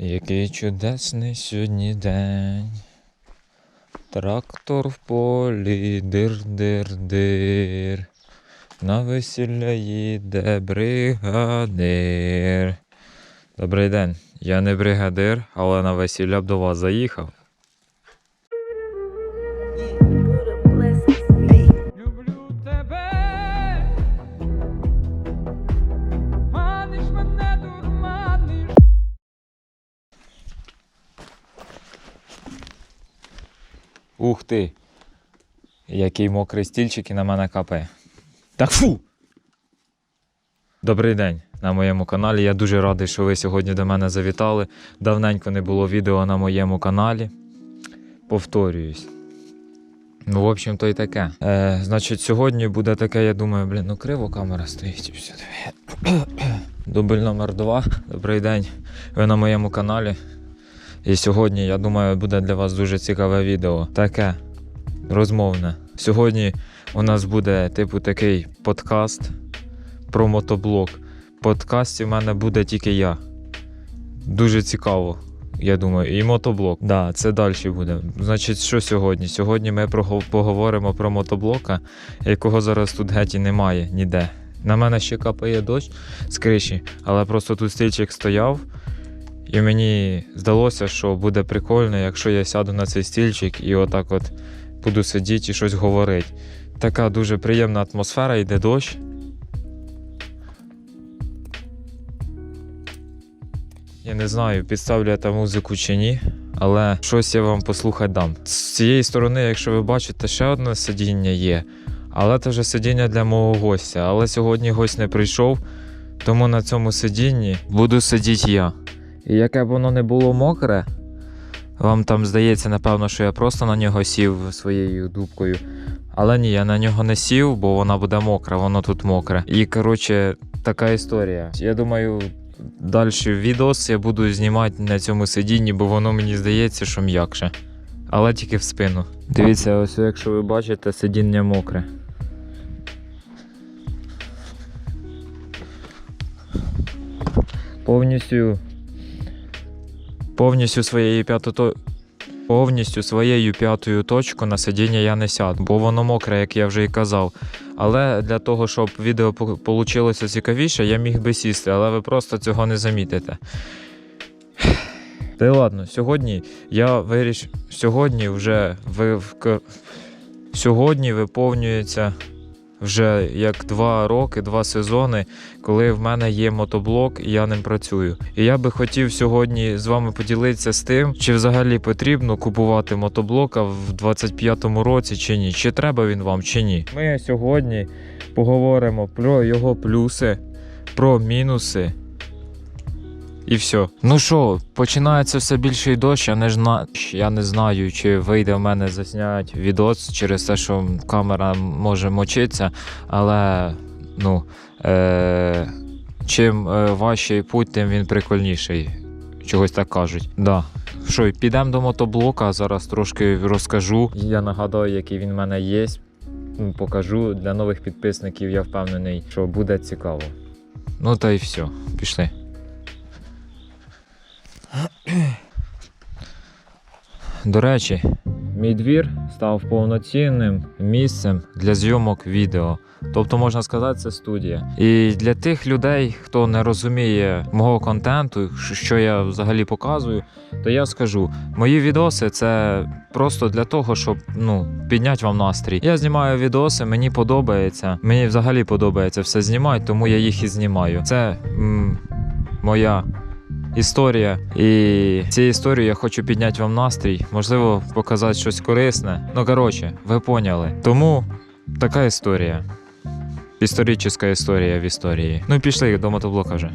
Який чудесний сьогодні день. Трактор в полі, дир-дир-дир. На весілля їде бригадир. Добрий день. Я не бригадир, але на весілля б до вас заїхав. Ух ти! Який мокрий стільчик і на мене капає. Так фу! Добрий день на моєму каналі. Я дуже радий, що ви сьогодні до мене завітали. Давненько не було відео на моєму каналі. Повторююсь. Ну, в общем, то й таке. Е, значить, сьогодні буде таке, я думаю, блін, ну криво камера стоїть і. Дубль номер два. Добрий день. Ви на моєму каналі. І сьогодні, я думаю, буде для вас дуже цікаве відео. Таке розмовне. Сьогодні у нас буде, типу, такий подкаст про мотоблок. В подкасті в мене буде тільки я. Дуже цікаво, я думаю. І мотоблок. Да, це далі буде. Значить, що сьогодні? Сьогодні ми поговоримо про мотоблока, якого зараз тут геть і немає ніде. На мене ще капає дощ з криші, але просто тут стільчик стояв. І мені здалося, що буде прикольно, якщо я сяду на цей стільчик і отак от буду сидіти і щось говорити. Така дуже приємна атмосфера, йде дощ. Я не знаю, підставлю я там музику чи ні, але щось я вам послухати дам. З цієї сторони, якщо ви бачите, ще одне сидіння є, але це вже сидіння для мого гостя. Але сьогодні гость не прийшов, тому на цьому сидінні буду сидіти я. І яке б воно не було мокре, вам там здається, напевно, що я просто на нього сів своєю дубкою. Але ні, я на нього не сів, бо вона буде мокра, воно тут мокре. І коротше, така історія. Я думаю, далі відос я буду знімати на цьому сидінні, бо воно мені здається, що м'якше. Але тільки в спину. Дивіться, ось якщо ви бачите, сидіння мокре. Повністю повністю своєю п'ятою повністю своєю п'ятою точкою на сидіння я не сяду, бо воно мокре, як я вже і казав. Але для того, щоб відео вийшло цікавіше, я міг би сісти, але ви просто цього не замітите. Та й ладно, сьогодні я вирішив. Сьогодні вже ви сьогодні виповнюється вже як два роки, два сезони, коли в мене є мотоблок і я ним працюю. І я би хотів сьогодні з вами поділитися з тим, чи взагалі потрібно купувати мотоблока в 25-му році чи ні, чи треба він вам, чи ні. Ми сьогодні поговоримо про його плюси, про мінуси. І все. Ну що, починається все більше і дощ. Я не, зна... я не знаю, чи вийде в мене засняти відос через те, що камера може мочитися. Але ну, е... чим е, важчий путь, тим він прикольніший. Чогось так кажуть. Да. Що, підемо до мотоблока, зараз трошки розкажу. Я нагадаю, який він в мене є. Покажу для нових підписників, я впевнений, що буде цікаво. Ну та й все, пішли. До речі, мій двір став повноцінним місцем для зйомок відео. Тобто, можна сказати, це студія. І для тих людей, хто не розуміє мого контенту, що я взагалі показую, то я скажу: мої відоси це просто для того, щоб ну, підняти вам настрій. Я знімаю відоси, мені подобається. Мені взагалі подобається все знімати, тому я їх і знімаю. Це моя історія. І цією історією я хочу підняти вам настрій, можливо, показати щось корисне. Ну, коротше, ви поняли. Тому така історія. Історична історія в історії. Ну, пішли до мотоблока вже.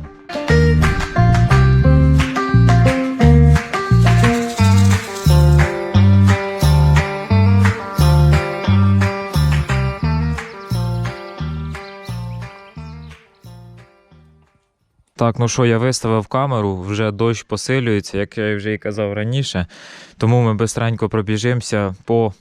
Так, ну що, я виставив камеру, вже дощ посилюється, як я вже і казав раніше. Тому ми бистренько пробіжимося по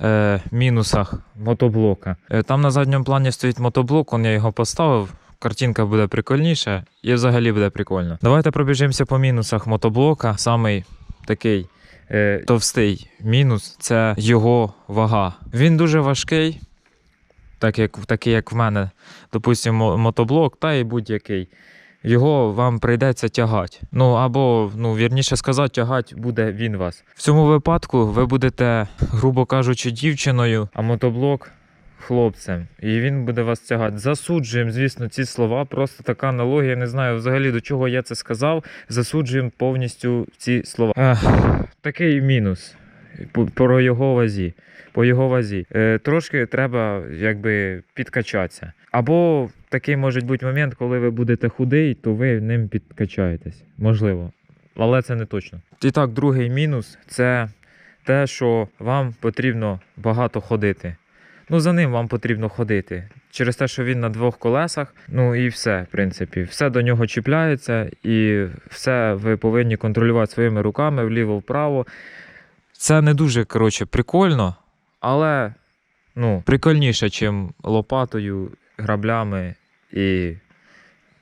е, мінусах мотоблока. Е, там на задньому плані стоїть мотоблок, он я його поставив картинка буде прикольніша і взагалі буде прикольно. Давайте пробіжимося по мінусах мотоблока. Самий такий е, товстий мінус це його вага. Він дуже важкий, так як, такий, як в мене, допустимо, мотоблок, та і будь-який. Його вам прийдеться тягати. Ну або, ну, вірніше сказати, тягати буде він вас. В цьому випадку ви будете, грубо кажучи, дівчиною, а мотоблок хлопцем. І він буде вас тягати. Засуджуємо, звісно, ці слова. Просто така аналогія. Не знаю взагалі до чого я це сказав. Засуджуємо повністю ці слова. Ех, такий мінус про його вазі. По його вазі. Е, трошки треба якби підкачатися. Або такий може бути момент, коли ви будете худий, то ви ним підкачаєтесь. Можливо. Але це не точно. І так, другий мінус це те, що вам потрібно багато ходити. Ну, за ним вам потрібно ходити. Через те, що він на двох колесах, ну і все, в принципі, все до нього чіпляється, і все ви повинні контролювати своїми руками вліво-вправо. Це не дуже коротше, прикольно, але ну, прикольніше, ніж лопатою, граблями і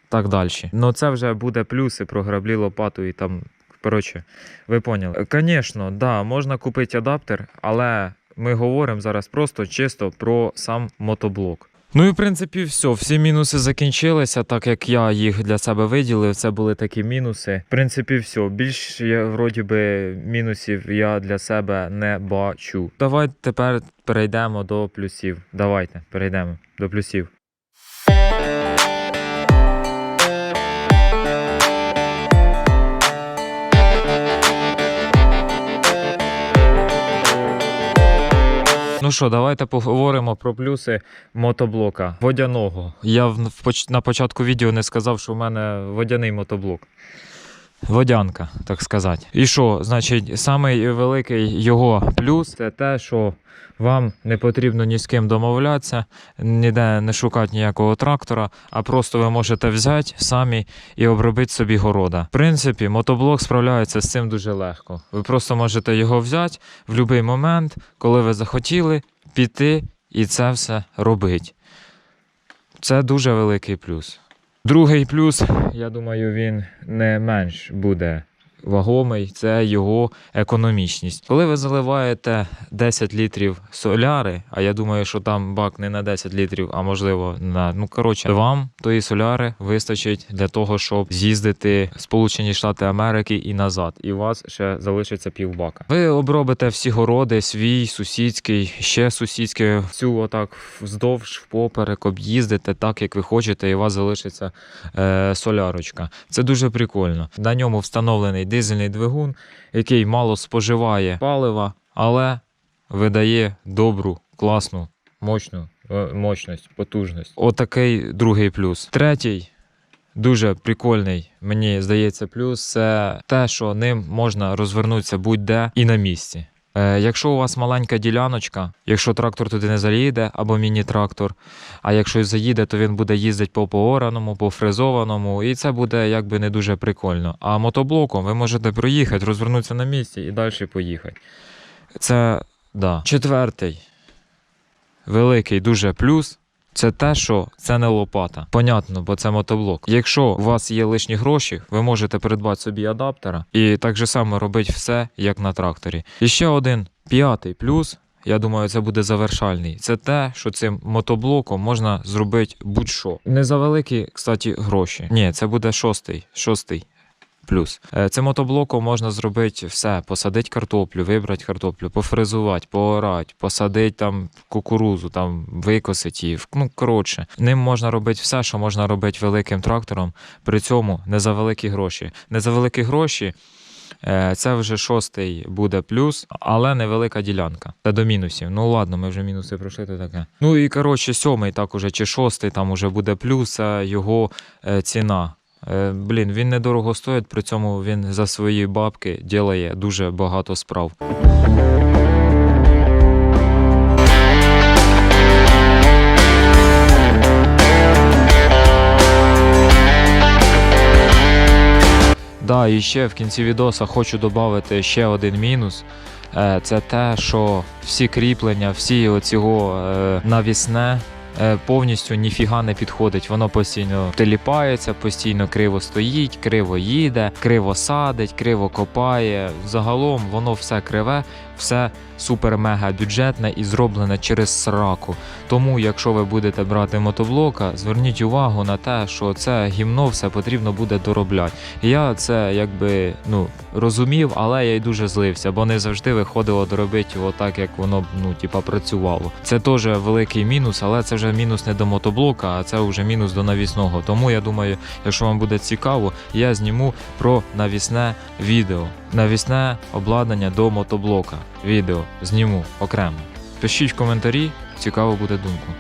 так далі. Ну, це вже буде плюси про граблі, лопату і там. Коротше, ви поняли. Звісно, да, можна купити адаптер, але ми говоримо зараз просто чисто про сам мотоблок. Ну і в принципі все. Всі мінуси закінчилися, так як я їх для себе виділив. Це були такі мінуси. В принципі, все. Більш я вроді би мінусів я для себе не бачу. Давайте тепер перейдемо до плюсів. Давайте перейдемо до плюсів. Ну що, давайте поговоримо про плюси мотоблока водяного. Я на початку відео не сказав, що в мене водяний мотоблок. Водянка, так сказати. І що, значить, самий великий його плюс це те, що вам не потрібно ні з ким домовлятися, ніде не шукати ніякого трактора, а просто ви можете взяти самі і обробити собі города. В принципі, мотоблок справляється з цим дуже легко. Ви просто можете його взяти в будь-який момент, коли ви захотіли, піти і це все робити. Це дуже великий плюс. Другий плюс, я думаю, він не менш буде вагомий, це його економічність. Коли ви заливаєте 10 літрів соляри, а я думаю, що там бак не на 10 літрів, а можливо на ну коротше, вам тої соляри вистачить для того, щоб з'їздити в Сполучені Штати Америки і назад, і у вас ще залишиться півбака. Ви обробите всі городи, свій, сусідський, ще сусідський, всю отак вздовж, впоперек об'їздите так, як ви хочете, і у вас залишиться е, солярочка. Це дуже прикольно. На ньому встановлений дизельний двигун, який мало споживає палива, але видає добру, класну, мощну е, мощність, потужність. Отакий другий плюс. Третій. Дуже прикольний, мені здається, плюс це те, що ним можна розвернутися будь-де і на місці. Е, якщо у вас маленька діляночка, якщо трактор туди не заїде або міні-трактор, а якщо заїде, то він буде їздити по поораному, по фрезованому, і це буде якби не дуже прикольно. А мотоблоком ви можете проїхати, розвернутися на місці і далі поїхати. Це да. Четвертий великий дуже плюс. Це те, що це не лопата. Понятно, бо це мотоблок. Якщо у вас є лишні гроші, ви можете придбати собі адаптера і так же само робити все, як на тракторі. І ще один п'ятий плюс. Я думаю, це буде завершальний. Це те, що цим мотоблоком можна зробити будь-що. Не за великі, кстати, гроші. Ні, це буде шостий. Шостий плюс. Е, Цим мотоблоком можна зробити все: посадити картоплю, вибрати картоплю, пофрезувати, поорати, посадити там кукурузу, там викосити її. Ну коротше, ним можна робити все, що можна робити великим трактором. При цьому не за великі гроші. Не за великі гроші. е, Це вже шостий буде плюс, але невелика ділянка. Це до мінусів. Ну ладно, ми вже мінуси пройшли, то таке. Ну і коротше, сьомий так уже чи шостий там уже буде плюс, це його е, ціна. Е, Блін, він недорого стоїть, при цьому він за свої бабки ділає дуже багато справ. Да, і ще в кінці відоса хочу додати ще один мінус. Е, Це те, що всі кріплення, всі оцього е, навісне, повністю ніфіга не підходить. Воно постійно теліпається, постійно криво стоїть, криво їде, криво садить, криво копає. Загалом воно все криве, все супер-мега бюджетне і зроблене через сраку. Тому, якщо ви будете брати мотоблока, зверніть увагу на те, що це гімно все потрібно буде доробляти. Я це якби ну розумів, але я й дуже злився, бо не завжди виходило доробити його так, як воно ну типа працювало. Це теж великий мінус, але це вже мінус не до мотоблока, а це вже мінус до навісного. Тому я думаю, якщо вам буде цікаво, я зніму про навісне відео, навісне обладнання до мотоблока. Відео зніму окремо. Пишіть в коментарі, цікаво буде думку.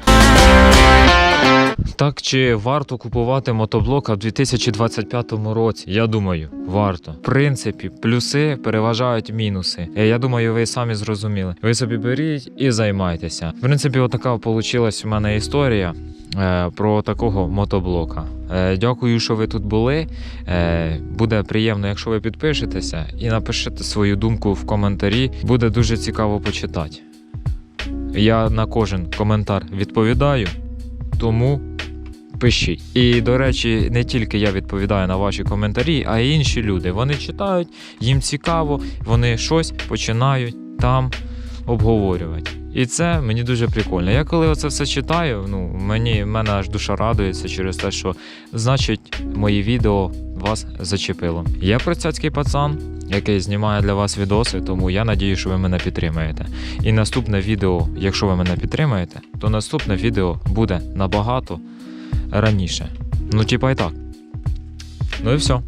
Так чи варто купувати мотоблока в 2025 році? Я думаю, варто. В принципі, плюси переважають мінуси. Е, Я думаю, ви самі зрозуміли. Ви собі беріть і займайтеся. В принципі, отака вийшла у мене історія. Е, Про такого мотоблока. Е, Дякую, що ви тут були. Е, Буде приємно, якщо ви підпишетеся і напишете свою думку в коментарі. Буде дуже цікаво почитати. Я на кожен коментар відповідаю, тому пишіть. І, до речі, не тільки я відповідаю на ваші коментарі, а й інші люди. Вони читають, їм цікаво, вони щось починають там обговорювати. І це мені дуже прикольно. Я коли оце все читаю, ну мені в мене аж душа радується через те, що значить мої відео вас зачепило. Я процяцький пацан, який знімає для вас відоси, тому я надію, що ви мене підтримаєте. І наступне відео, якщо ви мене підтримаєте, то наступне відео буде набагато раніше. Ну, типа і так. Ну і все.